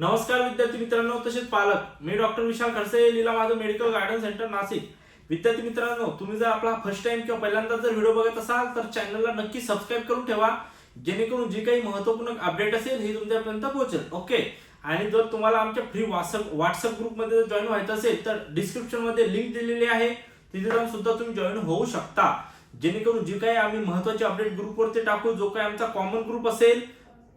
नमस्कार विद्यार्थी मित्रांनो तसेच पालक मी डॉक्टर विशाल खडसे लीला माझं मेडिकल गार्डन सेंटर नाशिक. विद्यार्थी मित्रांनो तुम्ही जर आपला फर्स्ट टाइम किंवा पहिल्यांदा जर व्हिडिओ बघत असाल तर चॅनलला नक्की सबस्क्राईब करून ठेवा. जेणेकरून जी काही महत्त्वपूर्ण अपडेट असेल हे तुमच्यापर्यंत पोहोचेल. ओके आणि जर तुम्हाला आमच्या फ्री व्हॉट्सअप व्हॉट्सअप ग्रुपमध्ये जर जॉईन व्हायचं असेल तर डिस्क्रिप्शनमध्ये लिंक दिलेली आहे. तिथे जाऊन सुद्धा तुम्ही जॉईन होऊ शकता. जेणेकरून जे काही आम्ही महत्त्वाचे अपडेट ग्रुपवरती टाकू जो काही आमचा कॉमन ग्रुप असेल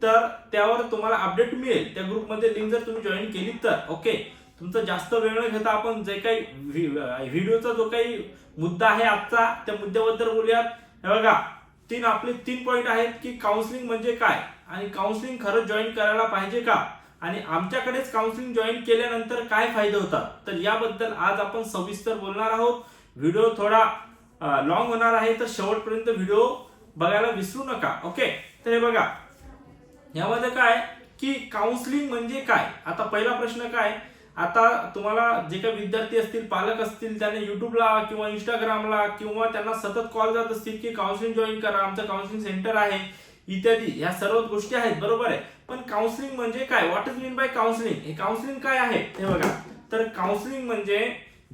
तर त्यावर तुम्हाला अपडेट मिळेल. त्या ग्रुपमध्ये लिंक जर तुम्ही जॉईन केली तर ओके तुमचा जास्त वेळ न घेता आपण जे काही व्हि- व्हिडिओचा जो काही मुद्दा आहे आजचा त्या मुद्द्याबद्दल बोलूयात. हे बघा तीन आपले तीन पॉईंट आहेत की काउन्सिलिंग म्हणजे काय? आणि काउन्सिलिंग खरंच जॉईन करायला पाहिजे का? आणि आमच्याकडेच काउन्सिलिंग जॉईन केल्यानंतर काय फायदे होतात? तर याबद्दल आज आपण सविस्तर बोलणार आहोत. व्हिडिओ थोडा लॉंग होणार आहे तर शेवटपर्यंत व्हिडिओ बघायला विसरू नका ओके तर हे बघा ह्यामध्ये काय? की काउन्सिलिंग म्हणजे काय? आता पहिला प्रश्न काय? आता तुम्हाला जे काही विद्यार्थी असतील पालक असतील त्याने युट्यूबला किंवा इंस्टाग्रामला किंवा त्यांना सतत कॉल जात असतील की काउन्सिलिंग जॉईन करा आमचं काउन्सिलिंग सेंटर आहे इत्यादी. ह्या सर्व गोष्टी आहेत बरोबर आहे? पण काउन्सिलिंग म्हणजे काय? What is mean by counselling हे काउन्सिलिंग काय आहे? हे बघा. तर काउन्सिलिंग म्हणजे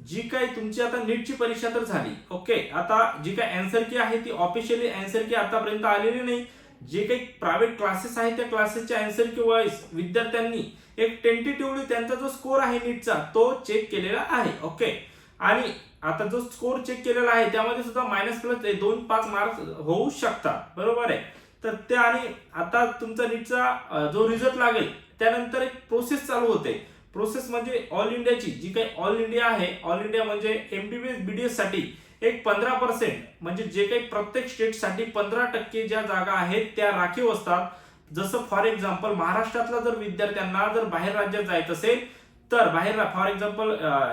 जी काही तुमची आता नीटची परीक्षा तर झाली ओके? आता जी काय अँसर की आहे ती ऑफिशियली अँसर की आतापर्यंत आलेली नाही. जे काही प्रायव्हेट क्लासेस आहेत त्या क्लासेसच्या आन्सर किंवा विद्यार्थ्यांनी एक टेंटेटिव्हली त्यांचा जो स्कोर आहे नीटचा तो चेक केलेला आहे ओके आणि आता जो स्कोर चेक केलेला आहे त्यामध्ये सुद्धा मायनस प्लस दोन पाच मार्क्स होऊ शकतात बरोबर आहे? तर ते आणि आता तुमचा नीटचा जो रिझल्ट लागेल त्यानंतर एक प्रोसेस चालू होते. प्रोसेस म्हणजे ऑल इंडियाची जी काही ऑल इंडिया आहे ऑल इंडिया म्हणजे एमबीबीएस बीडीएससाठी एक पंधरा पर्सेंट म्हणजे जे काही प्रत्येक स्टेटसाठी पंधरा टक्के ज्या जागा आहेत त्या राखीव असतात. जसं फॉर एक्झाम्पल महाराष्ट्रातला जर विद्यार्थ्यांना जर बाहेर राज्यात जायचं असेल तर बाहेर फॉर एक्झाम्पल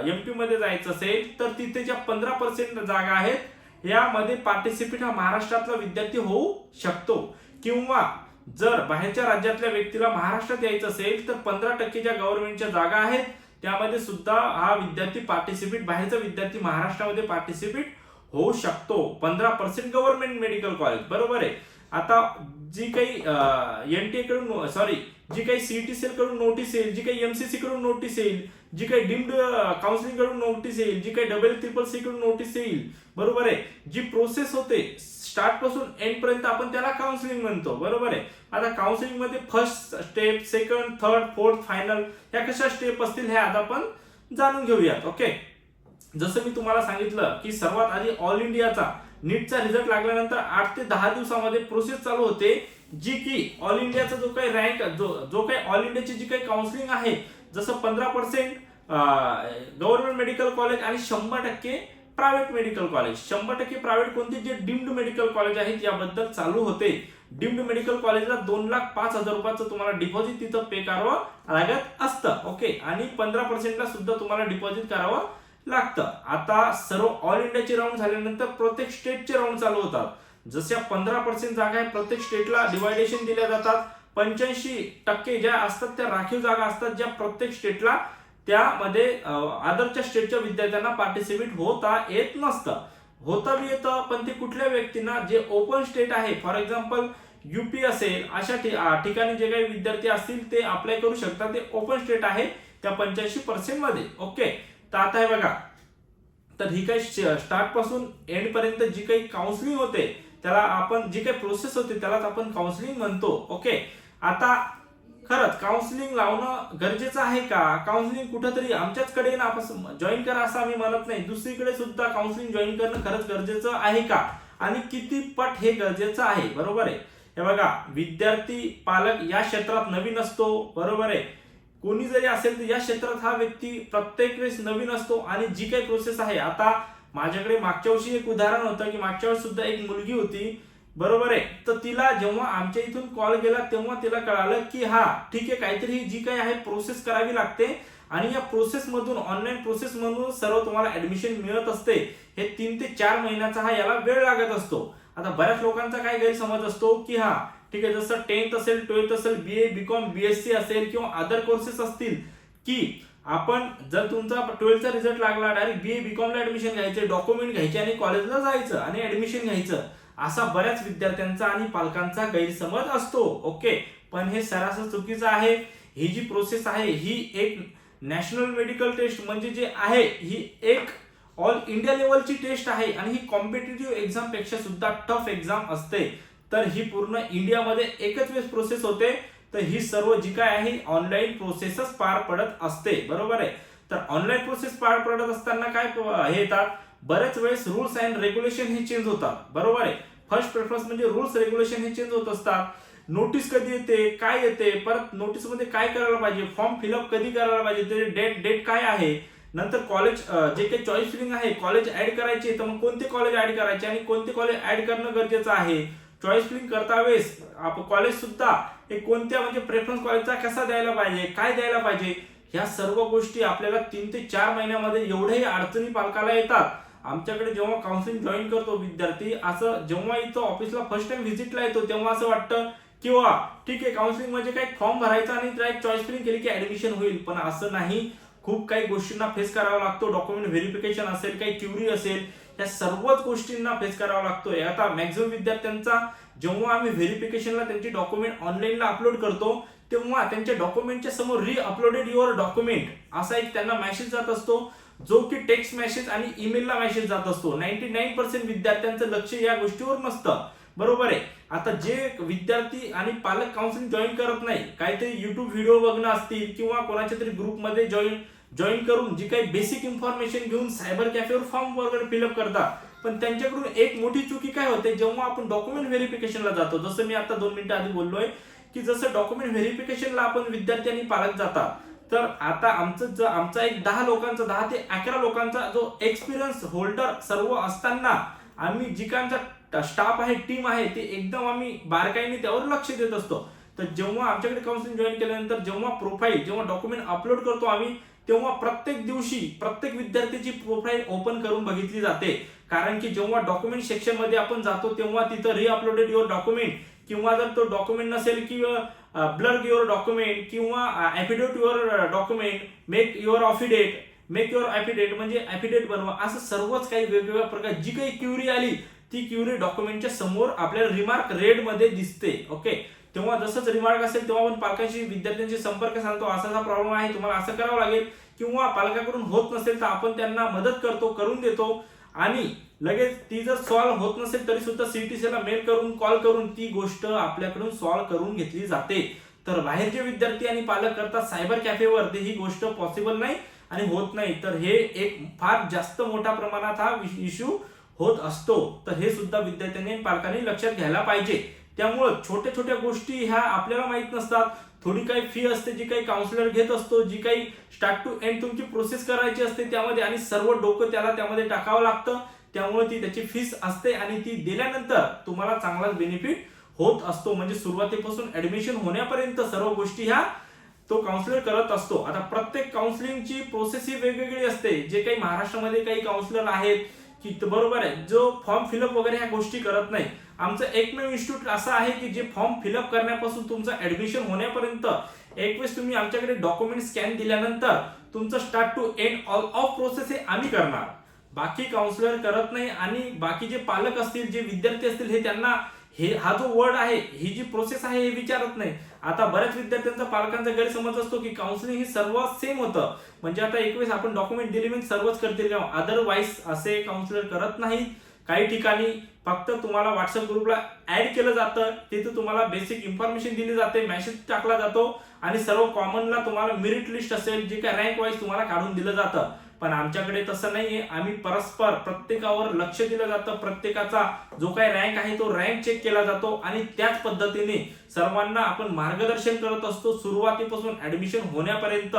एमपी मध्ये जायचं असेल तर तिथे ज्या पंधरा पर्सेंट जागा आहेत यामध्ये पार्टिसिपेट हा महाराष्ट्रातला विद्यार्थी होऊ शकतो. किंवा जर बाहेरच्या राज्यातल्या व्यक्तीला महाराष्ट्रात यायचं असेल तर पंधरा टक्के ज्या गव्हर्नमेंटच्या जागा आहेत त्यामध्ये सुद्धा हा विद्यार्थी पार्टिसिपेट बाहेरचा विद्यार्थी महाराष्ट्रामध्ये पार्टिसिपेट होऊ शकतो. पंधरा पर्सेंट गव्हर्नमेंट मेडिकल कॉलेज बरोबर आहे. आता जी काही एन टी कडून सॉरी जी काही सीईटी सेल कडून नोटीस येईल जी काही एमसीसी कडून नोटीस येईल जी काही डिम्ड काउन्सिलिंगकडून नोटीस येईल जी काही डबल ट्रिपल सी कडून नोटीस येईल बरोबर आहे. जी प्रोसेस होते स्टार्टपासून एंड पर्यंत आपण त्याला काउन्सिलिंग म्हणतो. बरोबर आहे. आता काउन्सिलिंगमध्ये first step second third fourth final या कशा स्टेप असतील हे आता आपण जाणून घेऊयात. ओके जसं मी तुम्हाला सांगितलं की सर्वात आधी ऑल इंडियाचा नीटचा रिझल्ट लागल्यानंतर आठ ते दहा दिवसामध्ये प्रोसेस चालू होते जी की ऑल इंडियाचा जो काही रँक जो जो काही ऑल इंडियाची जी काही काउन्सिलिंग आहे जसं पंधरा पर्सेंट गव्हर्नमेंट मेडिकल कॉलेज आणि शंभर टक्के प्रायव्हेट मेडिकल कॉलेज शंभर टक्के प्रायव्हेट कोणते जे डिम्ड मेडिकल कॉलेज आहेत याबद्दल चालू होते. डिम्ड मेडिकल कॉलेजला दोन लाख पाच हजार रुपयाचं तुम्हाला डिपॉझिट तिथं पे करावं लागत असतं. ओके आणि पंधरा पर्सेंटला सुद्धा तुम्हाला डिपॉझिट करावं लागतं. आता सर्व ऑल इंडियाचे राऊंड झाल्यानंतर प्रत्येक स्टेटचे राऊंड चालू होतात. जशा पंधरा पर्सेंट जागा आहे प्रत्येक स्टेटला डिवायडेशन दिल्या जातात. पंच्याऐंशी टक्के ज्या असतात त्या राखीव जागा असतात ज्या प्रत्येक स्टेटला त्यामध्ये अदरच्या स्टेटच्या विद्यार्थ्यांना पार्टिसिपेट होता येत नसतं. होता बी येतं पण ते कुठल्या व्यक्तींना जे ओपन स्टेट आहे फॉर एक्झाम्पल युपी असेल अशा ठिकाणी जे काही विद्यार्थी असतील ते अप्लाय करू शकतात ते ओपन स्टेट आहे त्या पंच्याऐंशी पर्सेंटमध्ये. ओके तर आता हे बघा. तर ही काही स्टार्टपासून एंड पर्यंत जी काही काउन्सिलिंग होते त्याला आपण जी काही प्रोसेस होते त्यालाच आपण काउन्सिलिंग म्हणतो. ओके आता खरंच काउन्सिलिंग लावणं गरजेचं आहे का? काउन्सिलिंग कुठंतरी आमच्याचकडे ना आपण जॉईन करा असं आम्ही म्हणत नाही. दुसरीकडे सुद्धा काउन्सिलिंग जॉईन करणं खरंच गरजेचं आहे का? आणि किती पट हे गरजेचं आहे? बरोबर आहे? हे बघा विद्यार्थी पालक या क्षेत्रात नवीन असतो. बरोबर आहे? कोणी जरी असेल तर या क्षेत्रात हा व्यक्ती प्रत्येक वेळेस नवीन असतो आणि जी काही प्रोसेस आहे आता माझ्याकडे मागच्या वर्षी एक उदाहरण होतं की मागच्या वर्षी सुद्धा एक मुलगी होती. बरोबर आहे. तर तिला जेव्हा आमच्या इथून कॉल गेला तेव्हा तिला कळालं की हा ठीक आहे काहीतरी जी काही आहे प्रोसेस करावी लागते. आणि या प्रोसेस मधून ऑनलाईन प्रोसेस मधून सर्व तुम्हाला ऍडमिशन मिळत असते. हे तीन ते चार महिन्याचा हा याला वेळ लागत असतो. आता बऱ्याच लोकांचा काय गैरसमज असतो की हा ठीक आहे जसं टेन्थ असेल ट्वेल्थ असेल बी ए बीकॉम बीएससी असेल किंवा अदर कोर्सेस असतील की आपण जर तुमचा ट्वेल्थचा रिझल्ट लागला डायरेक्ट बी ए बीकॉमला ऍडमिशन घ्यायचे डॉक्युमेंट घ्यायचे आणि कॉलेजला जायचं आणि ऍडमिशन घ्यायचं असा बऱ्याच विद्यार्थ्यांचा आणि पालकांचा गैरसमज असतो. ओके पण हे सरासर चुकीचं आहे. ही जी प्रोसेस आहे ही एक नॅशनल मेडिकल टेस्ट म्हणजे जे आहे ही एक ऑल इंडिया लेवलची टेस्ट आहे आणि ही कॉम्पिटेटिव्ह एक्झामपेक्षा सुद्धा टफ एक्झाम असते. तर ही पूर्ण इंडियामध्ये एकच वेळेस प्रोसेस होते. तर ही सर्व जी काय आहे ऑनलाईन प्रोसेसच पार पडत असते. बरोबर आहे? तर ऑनलाईन प्रोसेस पार पडत असताना काय हे येतात? बऱ्याच वेळेस रुल्स अँड रेग्युलेशन हे चेंज होतात. बरोबर आहे? फर्स्ट प्रेफरन्स म्हणजे रुल्स रेग्युलेशन हे चेंज होत असतात. नोटीस कधी येते? काय येते? परत नोटीसमध्ये काय करायला पाहिजे? फॉर्म फिलअप कधी करायला पाहिजे? ते डेट डेट काय आहे? नंतर कॉलेज जे काही चॉईस फिलिंग आहे कॉलेज ऍड करायचे तर मग कोणते कॉलेज ऍड करायचे? आणि कोणते कॉलेज ऍड करणं गरजेचं आहे? चॉईस फिलिंग करता वेळेस कॉलेज सुद्धा हे कोणत्या म्हणजे प्रेफरन्स कॉलेजचा कसा द्यायला पाहिजे काय द्यायला पाहिजे ह्या सर्व गोष्टी आपल्याला तीन ते चार महिन्यामध्ये एवढ्याही अडचणी पालकाला येतात. आमच्याकडे जेव्हा काउन्सिलिंग जॉईन करतो विद्यार्थी असं जेव्हा इथं ऑफिसला फर्स्ट टाइम व्हिजिटला येतो तेव्हा असं वाटतं किंवा ठीक आहे काउन्सिलिंग म्हणजे काय फॉर्म भरायचा आणि डायरेक्ट चॉईस फिलिंग केली की ऍडमिशन होईल. पण असं नाही. खूप काही गोष्टींना फेस करावा लागतो. डॉक्युमेंट व्हेरिफिकेशन असेल काही क्युरी असेल या सर्वच गोष्टींना फेस करावा लागतोय. आता मॅक्झिमम विद्यार्थ्यांचा जेव्हा आम्ही व्हेरिफिकेशनला त्यांची डॉक्युमेंट ऑनलाईनला अपलोड करतो तेव्हा त्यांच्या डॉक्युमेंटच्या समोर री अपलोडेड युअर डॉक्युमेंट असा एक त्यांना मेसेज जात असतो जो की टेक्स्ट मेसेज आणि ईमेलला मेसेज जात असतो. नाईन्टी नाईन पर्सेंट विद्यार्थ्यांचं लक्ष या गोष्टीवर नसतं. बरोबर आहे? आता जे विद्यार्थी आणि पालक काउन्सिलिंग जॉईन करत नाही काहीतरी युट्यूब व्हिडिओ बघणं असतील किंवा कोणाच्या तरी ग्रुपमध्ये जॉईन जॉईन करून जी काही बेसिक इन्फॉर्मेशन घेऊन सायबर कॅफेवर फॉर्म वगैरे फिलअप करतात. पण त्यांच्याकडून एक मोठी चुकी काय होते? जेव्हा आपण डॉक्युमेंट व्हेरिफिकेशनला जातो जसं मी आता दोन मिनिटं आधी बोललोय की जसं डॉक्युमेंट व्हेरिफिकेशनला आपण विद्यार्थी आणि पालक जातात. तर आता आमचं जर आमचा एक दहा लोकांचा दहा ते अकरा लोकांचा जो एक्सपिरियन्स होल्डर सर्व असताना आम्ही जी काय आमचा स्टाफ आहे टीम आहे ते एकदम आम्ही बारकाईने त्यावर लक्ष देत असतो. तर जेव्हा आमच्याकडे काउन्सिलिंग जॉईन केल्यानंतर जेव्हा प्रोफाईल जेव्हा डॉक्युमेंट अपलोड करतो आम्ही तेव्हा प्रत्येक दिवशी प्रत्येक विद्यार्थ्याची प्रोफाईल ओपन करून बघितली जाते. कारण की जेव्हा डॉक्युमेंट सेक्शनमध्ये आपण जातो तेव्हा तिथं रिअपलोडेड युअर डॉक्युमेंट किंवा जर तो डॉक्युमेंट नसेल किंवा ब्लर युअर डॉक्युमेंट किंवा affidavit your document make your affidavit make your affidavit म्हणजे ॲफिडेट बनवा. असं सर्वच काही वेगवेगळ्या प्रकार जी काही क्युरी आली ती क्युरी डॉक्युमेंटच्या समोर आपल्याला रिमार्क रेडमध्ये दिसते. ओके तेव्हा जसंच रिमार्क असेल तेव्हा आपण पालकांशी विद्यार्थ्यांशी संपर्क सांगतो असा हा प्रॉब्लेम आहे. तुम्हाला असं करावं लागेल किंवा पालकाकडून होत नसेल तर आपण त्यांना मदत करतो करून देतो. आणि लगेच ती जर सॉल्व्ह होत नसेल तरी सुद्धा सीटीसीला मेल करून कॉल करून ती गोष्ट आपल्याकडून सॉल्व्ह करून घेतली जाते. तर बाहेरचे विद्यार्थी आणि पालक करतात. सायबर कॅफेवर ते ही गोष्ट पॉसिबल नाही आणि होत नाही. तर हे एक फार जास्त मोठ्या प्रमाणात हा इश्यू होत असतो. तर हे सुद्धा विद्यार्थ्यांनी पालकांनी लक्षात घ्यायला पाहिजे. त्यामुळं छोट्या छोट्या गोष्टी ह्या आपल्याला माहीत नसतात. थोडी काही फी असते जी काही काउन्सिलर घेत असतो जी काही स्टार्ट टू एंड तुमची प्रोसेस करायची असते त्यामध्ये आणि सर्व डोकं त्याला त्यामध्ये टाकावं लागतं. त्यामुळे ती त्याची फीस असते आणि ती दिल्यानंतर तुम्हाला चांगलाच बेनिफिट होत असतो. म्हणजे सुरुवातीपासून ऍडमिशन होण्यापर्यंत सर्व गोष्टी ह्या तो काउन्सिलर करत असतो. आता प्रत्येक काउन्सिलिंगची प्रोसेस ही वेगवेगळी असते. जे काही महाराष्ट्रामध्ये काही काउन्सिलर आहेत की बरोबर आहे. जो फॉर्म फिलअप वगैरे ह्या गोष्टी करत नाही. आमचं एकमेव इन्स्टिट्यूट असं आहे की जे फॉर्म फिलअप करण्यापासून तुमचं ऍडमिशन होण्यापर्यंत एक वेळेस तुम्ही आमच्याकडे डॉक्युमेंट स्कॅन दिल्यानंतर तुमचं start to end all of process हे आम्ही करणार. बाकी काउन्सिलर करत नाही आणि बाकी जे पालक असतील जे विद्यार्थी असतील हे त्यांना हे हा जो वर्ड आहे ही जी प्रोसेस आहे हे विचारत नाही. आता बऱ्याच विद्यार्थ्यांचा पालकांचा गैरसमज असतो की काउन्सिलिंग ही सर्व सेम होतं. म्हणजे आता एक वेळेस आपण डॉक्युमेंट दिले म्हणजे सर्वच करतील का? अदरवाईज असे काउन्सिलर करत नाही काही ठिकाणी फक्त तुम्हाला व्हॉट्सअप ग्रुपला ऍड केलं जातं. तिथे तुम्हाला बेसिक इन्फॉर्मेशन दिली जाते मेसेज टाकला जातो. आणि सर्व कॉमनला तुम्हाला मेरिट लिस्ट असेल जे काय रँक वाईज तुम्हाला काढून दिलं जातं. पण आमच्याकडे तसं नाहीये. आम्ही परस्पर प्रत्येकावर लक्ष दिलं जातं. प्रत्येकाचा जो काही रँक आहे तो रँक चेक केला जातो आणि त्याच पद्धतीने सर्वांना आपण मार्गदर्शन करत असतो. सुरुवातीपासून ऍडमिशन होण्यापर्यंत.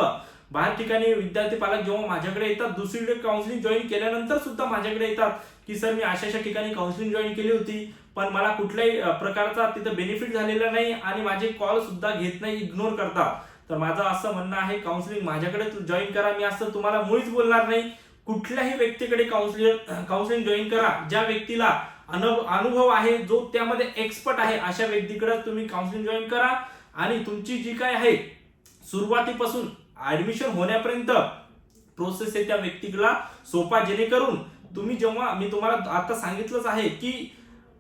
बाहेर ठिकाणी विद्यार्थी पालक जेव्हा माझ्याकडे येतात दुसरीकडे काउन्सिलिंग जॉईन केल्यानंतर सुद्धा माझ्याकडे येतात की सर मी अशा अशा ठिकाणी काउन्सिलिंग जॉईन केली होती पण मला कुठल्याही प्रकारचा तिथं बेनिफिट झालेला नाही आणि माझे कॉल सुद्धा घेत नाही इग्नोर करतात. तर माझं असं म्हणणं आहे काउन्सिलिंग माझ्याकडे जॉईन करा. मी असं तुम्हाला मुळीच बोलणार नाही. कुठल्याही व्यक्तीकडे काउन्सिलर काउन्सिलिंग जॉईन करा. ज्या व्यक्तीला अनुभव आहे जो त्यामध्ये एक्सपर्ट आहे अशा व्यक्तीकडे तुम्ही काउन्सिलिंग जॉईन करा. आणि तुमची जी काय आहे सुरुवातीपासून ऍडमिशन होण्यापर्यंत प्रोसेस आहे त्या व्यक्तीला सोपा जेणेकरून तुम्ही जेव्हा मी तुम्हाला आता सांगितलंच आहे की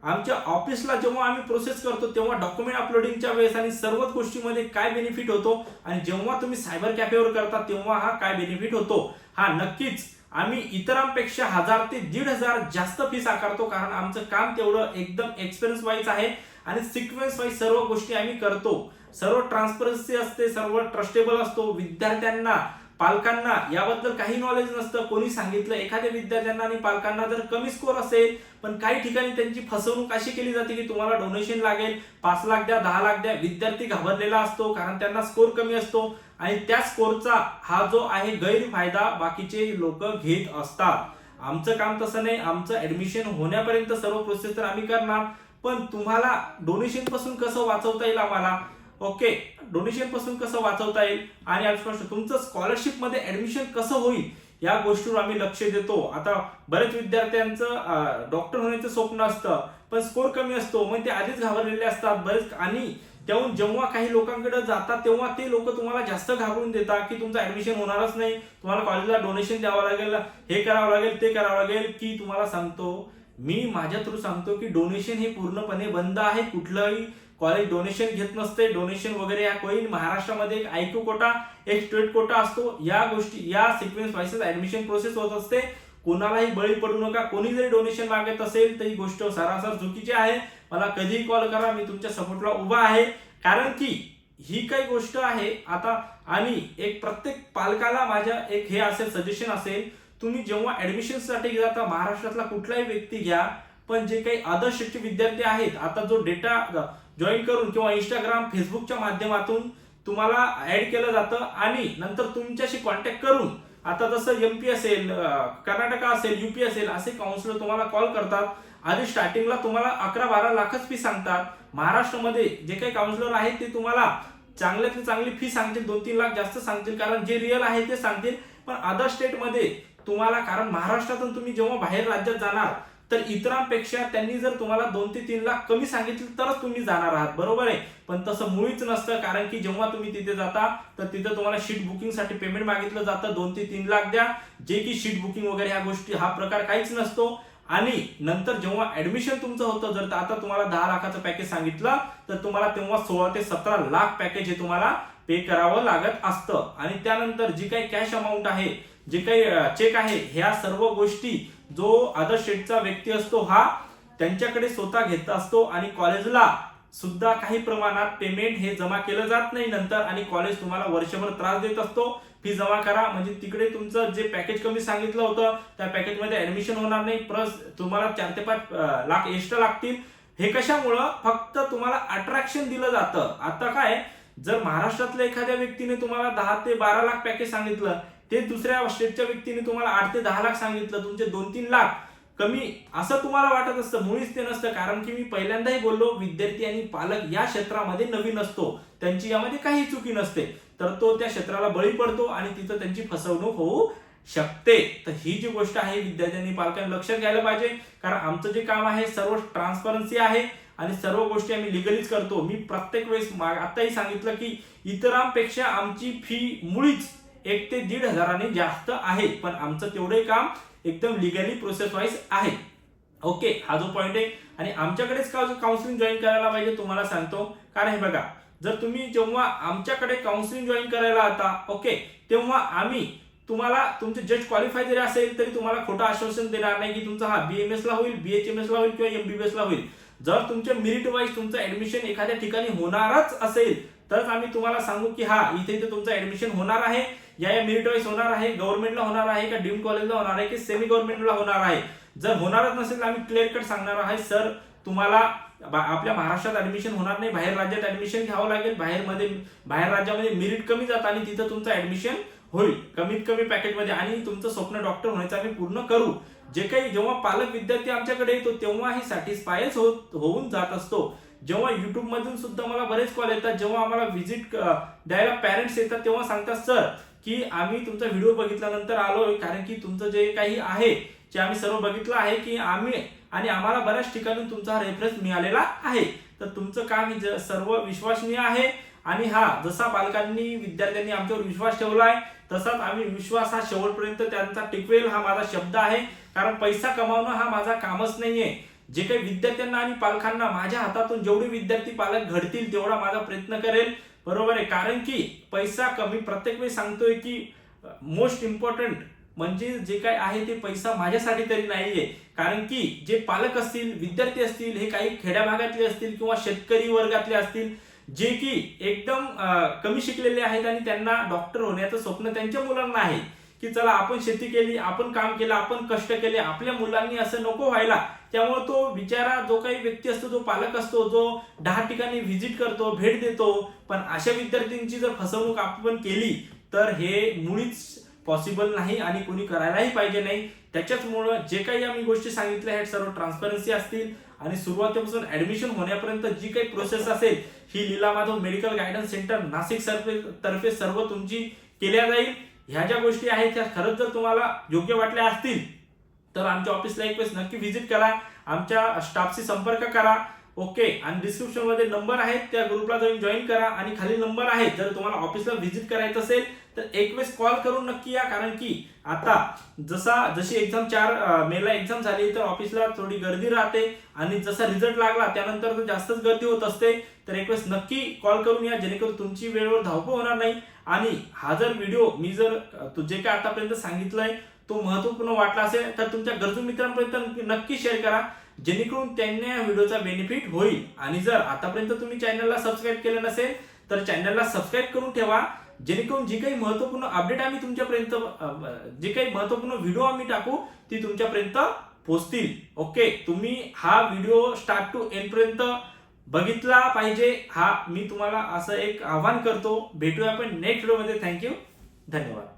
आमच्या ऑफिसला जेव्हा आम्ही प्रोसेस करतो तेव्हा डॉक्युमेंट अपलोडिंगच्या वेळेस आणि सर्वच गोष्टीमध्ये काय बेनिफिट होतो आणि जेव्हा तुम्ही सायबर कॅफेवर करता तेव्हा हा काय बेनिफिट होतो? हा नक्कीच. आम्ही इतरांपेक्षा हजार ते दीड हजार जास्त फीस आकारतो कारण आमचं काम तेवढं एकदम एक्सपिरियन्स वाईज आहे आणि सिक्वेन्स वाईज सर्व गोष्टी आम्ही करतो. सर्व ट्रान्सपरन्सी असते सर्व ट्रस्टेबल असतो. विद्यार्थ्यांना पालकांना याबद्दल काही नॉलेज नसतं. कोणी सांगितलं एखाद्या विद्यार्थ्यांना आणि पालकांना जर कमी स्कोर असेल पण काही ठिकाणी त्यांची फसवणूक अशी केली जाते की तुम्हाला डोनेशन लागेल पाच लाख द्या दहा लाख द्या विद्यार्थी घाबरलेला असतो कारण त्यांना स्कोर कमी असतो. आणि त्या स्कोरचा हा जो आहे गैरफायदा बाकीचे लोक घेत असतात. आमचं काम तसं नाही. आमचं ऍडमिशन होण्यापर्यंत सर्व प्रोसेस तर आम्ही करणार. पण तुम्हाला डोनेशनपासून कसं वाचवता येईल आम्हाला? ओके डोनेशनपासून कसं वाचवता येईल? आणि अल्पस्पष्ट तुमचं स्कॉलरशिपमध्ये ऍडमिशन कसं होईल? या गोष्टीवर आम्ही लक्ष देतो. आता बरेच विद्यार्थ्यांचं डॉक्टर होण्याचं स्वप्न असतं पण स्कोर कमी असतो. मग ते आधीच घाबरलेले असतात बरेच. आणि त्याहून जेव्हा काही लोकांकडे जातात तेव्हा ते लोक तुम्हाला जास्त घाबरून देतात की तुमचं ऍडमिशन होणारच नाही. तुम्हाला कॉलेजला डोनेशन द्यावं लागेल हे करावं लागेल ते करावं लागेल की तुम्हाला सांगतो मी माझ्या थ्रू सांगतो की डोनेशन हे पूर्णपणे बंद आहे कुठलंही कॉलेज डोनेशन घेत नसते. डोनेशन वगैरे या कोई महाराष्ट्रामध्ये एक आयक्यू कोटा एक स्टेट कोटा असतो. या गोष्टी या सिक्वेन्स वाईसेस ऍडमिशन प्रोसेस होत असते. कोणालाही बळी पडू नका. कोणी जरी डोनेशन मागत असेल तर ही गोष्ट सरासर चुकीची आहे. मला कधीही कॉल करा. मी तुमच्या सपोर्टला उभा आहे. कारण की ही काही गोष्ट आहे. आता आणि एक प्रत्येक पालकाला माझ्या एक हे असेल सजेशन असेल. तुम्ही जेव्हा ऍडमिशनसाठी जाता महाराष्ट्रातला कुठलाही व्यक्ती घ्या. पण जे काही आदर्शचे विद्यार्थी आहेत आता जो डेटा जॉईन करून किंवा इंस्टाग्राम फेसबुकच्या माध्यमातून तुम्हाला ऍड केलं जातं आणि नंतर तुमच्याशी कॉन्टॅक्ट करून आता जसं एमपी असेल कर्नाटका असेल युपी असेल असे काउन्सिलर तुम्हाला कॉल करतात. आधी स्टार्टिंगला तुम्हाला अकरा बारा लाखच फी सांगतात. महाराष्ट्रामध्ये जे काही काउन्सिलर आहेत ते तुम्हाला चांगल्यातली चांगली फी सांगतील दोन तीन लाख जास्त सांगतील कारण जे रिअल आहे ते सांगतील. पण अदर स्टेटमध्ये तुम्हाला कारण महाराष्ट्रातून तुम्ही जेव्हा बाहेर राज्यात जाणार तर इतरांपेक्षा त्यांनी जर तुम्हाला दोन ते तीन लाख कमी सांगितले तरच तुम्ही जाणार आहात. बरोबर आहे? पण तसं मुळीच नसतं कारण की जेव्हा तुम्ही तिथे जाता तर तिथे तुम्हाला शीट बुकिंगसाठी पेमेंट मागितलं जातं. दोन ते तीन लाख द्या. जे की शीट बुकिंग वगैरे ह्या गोष्टी हा प्रकार काहीच नसतो. आणि नंतर जेव्हा ऍडमिशन तुमचं होतं जर आता तुम्हाला दहा लाखाचं पॅकेज सांगितलं तर तुम्हाला तेव्हा सोळा ते सतरा लाख पॅकेज हे तुम्हाला पे करावं लागत असतं. आणि त्यानंतर जी काही कॅश अमाऊंट आहे जे काही चेक आहे ह्या सर्व गोष्टी जो आदर्श शेठचा व्यक्ती असतो हा त्यांच्याकडे स्वतः घेत असतो आणि कॉलेजला सुद्धा काही प्रमाणात पेमेंट हे जमा केलं जात नाही. नंतर आणि कॉलेज तुम्हाला वर्षभर त्रास देत असतो. फी जमा करा. म्हणजे तिकडे तुमचं जे पॅकेज कमी सांगितलं होतं त्या पॅकेजमध्ये ऍडमिशन होणार नाही. प्लस तुम्हाला चार ते पाच लाख एक्स्ट्रा लागतील. हे कशामुळं? फक्त तुम्हाला अट्रॅक्शन दिलं जातं. आता काय? जर महाराष्ट्रातल्या एखाद्या व्यक्तीने तुम्हाला दहा ते बारा लाख पॅकेज सांगितलं ते दुसऱ्या स्टेटच्या व्यक्तीने तुम्हाला आठ ते दहा लाख सांगितलं तुमचे दोन तीन लाख. कमी असं तुम्हाला वाटत असतं मुळीच ते नसतं. कारण की मी पहिल्यांदाही बोललो विद्यार्थी आणि पालक या क्षेत्रामध्ये नवीन असतो. त्यांची यामध्ये काही चुकी नसते. तर तो त्या क्षेत्राला बळी पडतो आणि तिथं त्यांची फसवणूक होऊ शकते. तर ही जी गोष्ट आहे विद्यार्थ्यांनी पालकांनी लक्ष घ्यायला पाहिजे. कारण आमचं जे काम आहे सर्व ट्रान्सपरन्सी आहे आणि सर्व गोष्टी आम्ही लिगलीच करतो. मी प्रत्येक वेळेस मा- आताही सांगितलं की इतरांपेक्षा आमची फी मुळीच एक ते दीड हजाराने जास्त आहे पण आमचं तेवढे काम एकदम लिगली प्रोसेस वाईज आहे. ओके हा जो पॉईंट आहे. आणि आमच्याकडेच का काउन्सिलिंग जॉईन करायला पाहिजे तुम्हाला सांगतो. कारण हे बघा जर तुम्ही जेव्हा आमच्याकडे काउन्सिलिंग जॉईन करायला आता ओके तेव्हा आम्ही तुम्हाला तुमचे जज क्वालिफाय जरी असेल तरी तुम्हाला खोटं आश्वासन देणार नाही की तुमचा हा बीएमएस ला होईल बीएचएमएस ला होईल किंवा एमबीबीएस ला होईल. जर तुमचे मेरिट वाईज तुमचं ऍडमिशन एखाद्या ठिकाणी होणारच असेल तरच आम्ही तुम्हाला सांगू की हा इथे इथे तुमचं ऍडमिशन होणार आहे. या या मेरिट वाईज होणार आहे गव्हर्नमेंटला होणार आहे का डीम कॉलेजला होणार आहे की सेमी गव्हर्नमेंटला होणार आहे? जर होणारच नसेल तर आम्ही क्लिअर कट सांगणार आहे सर तुम्हाला बा- आपल्या महाराष्ट्रात ऍडमिशन होणार नाही बाहेर राज्यात ऍडमिशन घ्यावं लागेल बाहेर मध्ये बाहेर राज्यामध्ये मेरिट कमी जातं आणि तिथं तुमचं ऍडमिशन होईल कमीत कमी पॅकेजमध्ये आणि तुमचं स्वप्न डॉक्टर होण्याचं आम्ही पूर्ण करू. जे काही जेव्हा पालक विद्यार्थी आमच्याकडे येतो तेव्हा हे सॅटिस्फायच होत होऊन जात असतो. जेव्हा युट्यूब मधून सुद्धा मला बरेच कॉल येतात जेव्हा आम्हाला व्हिजिट द्यायला पॅरेंट्स येतात तेव्हा सांगतात सर की आम्ही तुमचा व्हिडिओ बघितल्यानंतर आलोय कारण की तुमचं जे काही आहे जे आम्ही सर्व बघितलं आहे की आम्ही आणि आम्हाला बऱ्याच ठिकाणी तुमचा हा रेफरन्स मिळालेला आहे. तर तुमचं काम हे ज- सर्व विश्वसनीय आहे. आणि हा जसा पालकांनी विद्यार्थ्यांनी आमच्यावर विश्वास ठेवला आहे तसाच आम्ही विश्वास हा शेवटपर्यंत त्यांचा टिकवेल हा माझा शब्द आहे. कारण पैसा कमावणं हा माझा कामच नाहीये. जे काही विद्यार्थ्यांना आणि पालकांना माझ्या हातातून जेवढे विद्यार्थी पालक घडतील तेवढा माझा प्रयत्न करेल. बरोबर आहे. कारण की पैसा कमी प्रत्येक वेळी सांगतोय की मोस्ट इम्पॉर्टंट म्हणजे जे काय आहे ते पैसा माझ्यासाठी तरी नाहीये. कारण की जे पालक असतील विद्यार्थी असतील हे काही खेड्या भागातले असतील किंवा शेतकरी वर्गातले असतील जे की एकदम कमी शिकलेले आहेत आणि त्यांना डॉक्टर होण्याचं स्वप्न त्यांच्या मुलांना आहे की चला आपण शेती केली आपण काम केलं आपण कष्ट केले आपल्या मुलांनी असं नको व्हायला. त्यामुळे तो बिचारा जो काही व्यक्ती असतो जो पालक असतो जो दहा ठिकाणी व्हिजिट करतो भेट देतो पण अशा विद्यार्थ्यांची जर फसवणूक आपण केली तर हे मुळीच पॉसिबल नाही आणि कोणी करायलाही पाहिजे नाही. त्याच्याचमुळं जे काही आम्ही गोष्टी सांगितल्या आहेत सर्व ट्रान्सपरन्सी असतील आणि सुरुवातीपासून ऍडमिशन होण्यापर्यंत जी काही प्रोसेस असेल ही Leela Madhav medical guidance centre Nashik सर्वे तर्फे सर्व तुमची केल्या जाईल. ह्या ज्या गोष्टी आहेत त्या खरंच जर तुम्हाला योग्य वाटल्या असतील तर आमच्या ऑफिसला एक वेळेस नक्की व्हिजिट करा. आमच्या स्टाफशी संपर्क करा. ओके आणि डिस्क्रिप्शनमध्ये नंबर आहेत त्या ग्रुपला जाऊन जॉईन करा. आणि खाली नंबर आहे जर तुम्हाला ऑफिसला व्हिजिट करायचं असेल तर एक वेळेस कॉल करून नक्की या. कारण की आता जसा जशी एक्झाम चार मेला एक्झाम झाली तर ऑफिसला थोडी गर्दी राहते. आणि जसा रिझल्ट लागला त्यानंतर तर जास्तच गर्दी होत असते. तर एक वेळेस नक्की कॉल करून या. जेणेकरून तुमची वेळेवर धावपळ होणार नाही. आणि हा जर व्हिडिओ मी जर तू जे काय आतापर्यंत सांगितलंय तो महत्त्वपूर्ण वाटला असेल तर तुमच्या गरजू मित्रांपर्यंत नक्की शेअर करा. जेणेकरून त्यांना या व्हिडिओचा बेनिफिट होईल. आणि जर आतापर्यंत तुम्ही चॅनलला सबस्क्राईब केलं नसेल तर चॅनलला सबस्क्राईब करून ठेवा. जेणेकरून जी काही महत्त्वपूर्ण अपडेट आम्ही तुमच्यापर्यंत जे काही महत्त्वपूर्ण व्हिडिओ आम्ही टाकू ती तुमच्यापर्यंत पोहोचतील ओके तुम्ही हा व्हिडिओ स्टार्ट टू एंड पर्यंत बघितला पाहिजे हा मी तुम्हाला असं एक आव्हान करतो. भेटूया आपण नेक्स्ट व्हिडिओमध्ये थँक्यू धन्यवाद.